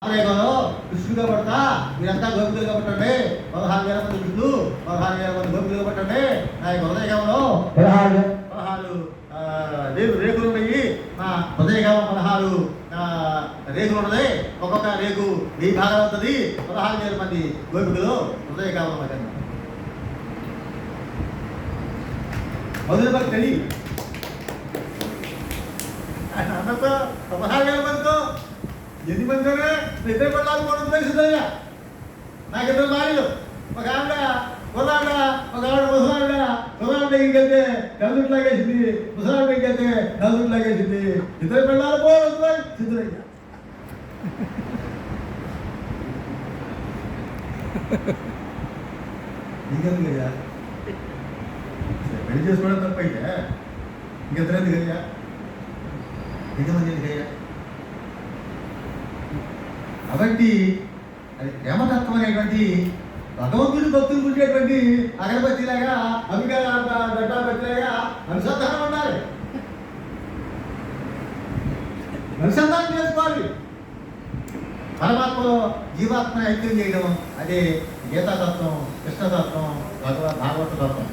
కృష్ణుడిగా పడతా మీరంతా గోపికలుగా పట్టండి. పదహారు వేల మంది కృష్ణుడు పదహారు వేల మంది గోపికలుగా పట్టండి. నా యొక్క హృదయగామంలో పదహారు. పదహారు రేగు రేకులు ఉన్నాయి. నా హృదయగామం పదహారు రేకులు ఉన్నది. ఒక్కొక్క రేకు ఈ భాగం అవుతుంది పదహారు వేల మంది గోపికలు హృదయగామం పట్టండి. మొదటి ఆయన అన్నతో పదహారు వేల ఎన్ని మందితోనే ఇద్దరు పిల్లలు మూడు తెలిసిందయ్యా నాకు ఇద్దరు భార్యలు ఒక ఆవిడ కుర్రావిడ ఒక ఆవిడ ముసలావిడ కుర్రావిడ దగ్గరికి వెళ్తే కలుదుట్ లాగేసింది ముసలావిడ దగ్గరికి వెళ్తే కలుదుట్ లాగేసింది ఇద్దరు పిల్లలు పోతుంది సిద్ధులయ్యా నీకెందుకయ్యా పెళ్లి చేసుకోవడం తప్పైతే ఇంకెంత ఎందుకయ్యా ఎంతమంది ఎందుకయ్యా కాబట్టి అది ప్రేమతత్వం అనేటువంటి భగవంతుడి భక్తులు ఉండేటువంటి అగరబత్తిలాగా అమిగా గడ్డాబత్తిలాగా అనుసంధానం ఉండాలి. అనుసంధానం చేసుకోవాలి. పరమాత్మలో జీవాత్మ ఐక్యం చేయడం అదే గీతాతత్వం కృష్ణతత్వం భగవద్ భాగవత తత్వం.